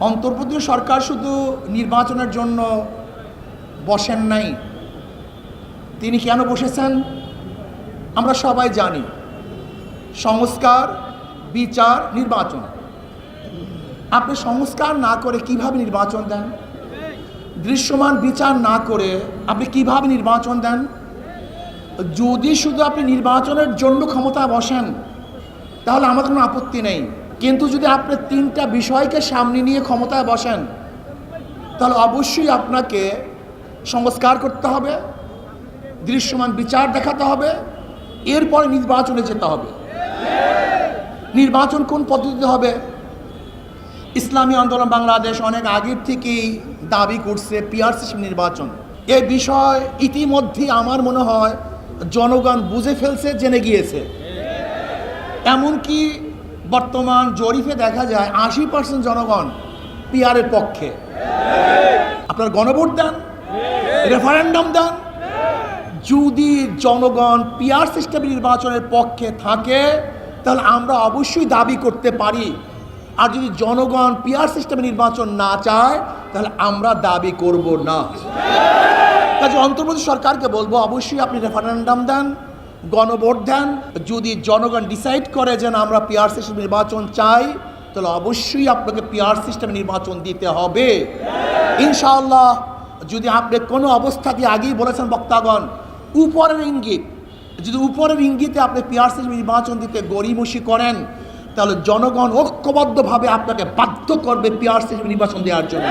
অন্তর্বর্তী সরকার শুধু নির্বাচনের জন্য বসেন নাই। তিনি কেন বসেছেন? আমরা সবাই জানি। সংস্কার, বিচার, নির্বাচন। আপনি সংস্কার না করে কীভাবে নির্বাচন দেন? দৃশ্যমান বিচার না করে আপনি কীভাবে নির্বাচন দেন? যদি শুধু আপনি নির্বাচনের জন্য ক্ষমতা বসেন, তাহলে আমার কোনো আপত্তি নেই। কিন্তু যদি আপনি তিনটা বিষয়কে সামনে নিয়ে ক্ষমতায় বসেন, তাহলে অবশ্যই আপনাকে সংস্কার করতে হবে, দৃশ্যমান বিচার দেখাতে হবে, এরপরে নির্বাচনে যেতে হবে। নির্বাচন কোন পদ্ধতিতে হবে? ইসলামী আন্দোলন বাংলাদেশ অনেক আগের থেকেই দাবি করছে পিআর সিস্টেম নির্বাচন। এই বিষয় ইতিমধ্যে আমার মনে হয় জনগণ বুঝে ফেলছে, জেনে গিয়েছে। এমনকি বর্তমান জরিফে দেখা যায় আশি পার্সেন্ট জনগণ পিআরের পক্ষে। আপনার গণভোট দেন রেফারেন্ডাম দেন, যদি জনগণ পিআর সিস্টেম নির্বাচনের পক্ষে থাকে, তাহলে আমরা অবশ্যই দাবি করতে পারি। আর যদি জনগণ পিআর সিস্টেম নির্বাচন না চায়, তাহলে আমরা দাবি করব না। কাজে অন্তর্বর্তী সরকারকে বলব, অবশ্যই আপনি রেফারেন্ডাম দেন গণভোট যদি জনগণ ডিসাইড করে যে না, আমরা পিআর সিস্টেম নির্বাচন চাই, তাহলে অবশ্যই আপনাকে পিআর সিস্টেম নির্বাচন দিতে হবে। ইনশাআল্লাহ, যদি আপনি কোনো অবস্থাতে আগেই বলেছেন বক্তাগণ, উপরের ইঙ্গিত, যদি উপরের ইঙ্গিতে আপনি পিআর সিস্টেম নির্বাচন দিতে গড়িমসি করেন, তাহলে জনগণ ঐক্যবদ্ধভাবে আপনাকে বাধ্য করবে পিআর সিস্টেম নির্বাচন দেওয়ার জন্য।